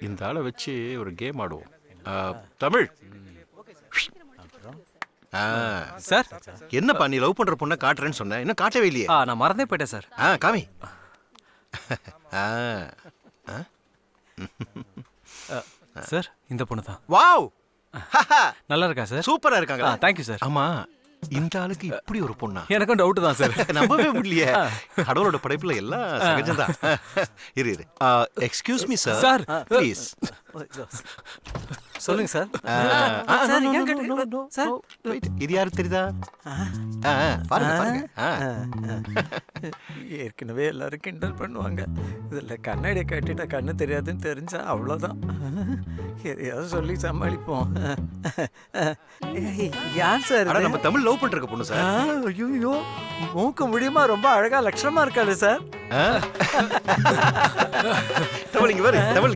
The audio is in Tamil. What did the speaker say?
இந்த ஆளை வச்சு ஒரு கேம் ஆடுவோம். ஆ, தமிழ். ஆ, சார். என்னப்பா நீ லவ் பண்ற பொண்ணை காட்டுறேன்னு சொன்ன? இன்னும் காட்டவே இல்லையே. ஆ நான் மறந்தே போயிட்டேன் சார். ஆ காமி. ஆ. ஆ? சார் இந்த பொண்ணு தான். வாவ்! நல்லா இருக்கா சார்? சூப்பரா ஆ இருக்காங்க தேங்க்யூ சார். ஆமா. இந்த ஆளுக்கு இப்படி ஒரு பொண்ணா? எனக்கும் டவுட் தான் சார் நம்பவே முடியலையே. கடவுளோட படைப்புல எல்லாம் சகஜம்தான். இரு இரு. Excuse me sir Sir. Please சொல்லுங்க சார். சார் இது யாரு தெரியுதா? ஆ, ஆ, பாருங்க பாருங்க. ஆ. ஏற்கனவே எல்லாரும் கிண்டல் பண்ணுவாங்க. இதில் கண்ணாடியை கட்டிட்டா கண்ணு தெரியாதுன்னு தெரிஞ்சா அவ்வளோதான். எதையாவது சொல்லி சமாளிப்போம். யார் சார் இது? நம்ம தமிழ் லவ் பண்ற பொண்ணு சார். ஐயோ மூக்கு முடியுமா? ரொம்ப அழகா லட்சணமா இருக்காரு சார். தமிழ் இங்க தமிழ்